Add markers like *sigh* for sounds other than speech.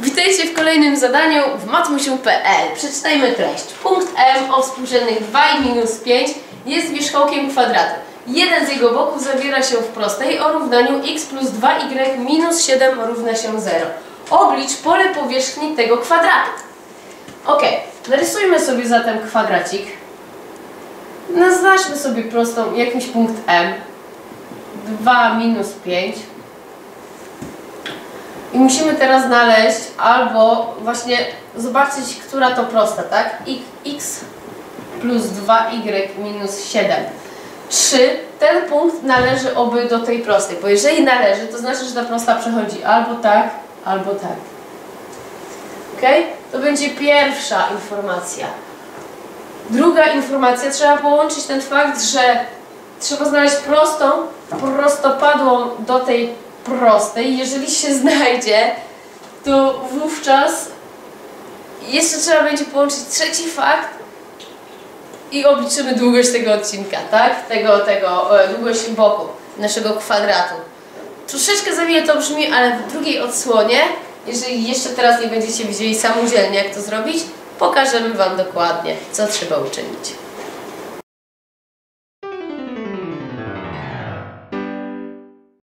Witajcie w kolejnym zadaniu w matmusiu.pl. Przeczytajmy treść. Punkt M o współrzędnych 2 i minus 5 jest wierzchołkiem kwadratu. Jeden z jego boków zawiera się w prostej o równaniu x plus 2y minus 7 równa się 0. Oblicz pole powierzchni tego kwadratu. Ok, narysujmy sobie zatem kwadracik. Naznaczmy sobie prostą jakiś punkt M. 2 minus 5. I musimy teraz znaleźć albo właśnie zobaczyć, która to prosta, tak? X plus 2y minus 7. Czy ten punkt należy oby do tej prostej? Bo jeżeli należy, to znaczy, że ta prosta przechodzi albo tak, albo tak. Ok? To będzie pierwsza informacja. Druga informacja, trzeba połączyć ten fakt, że trzeba znaleźć prostą, prostopadłą do tej prostej. Jeżeli się *laughs* znajdzie, to wówczas jeszcze trzeba będzie połączyć trzeci fakt i obliczymy długość tego odcinka, tak? Tego, tego, e, długość boku naszego kwadratu. Troszeczkę zawiele to brzmi, ale w drugiej odsłonie, jeżeli jeszcze teraz nie będziecie wiedzieli samodzielnie jak to zrobić, pokażemy Wam dokładnie, co trzeba uczynić.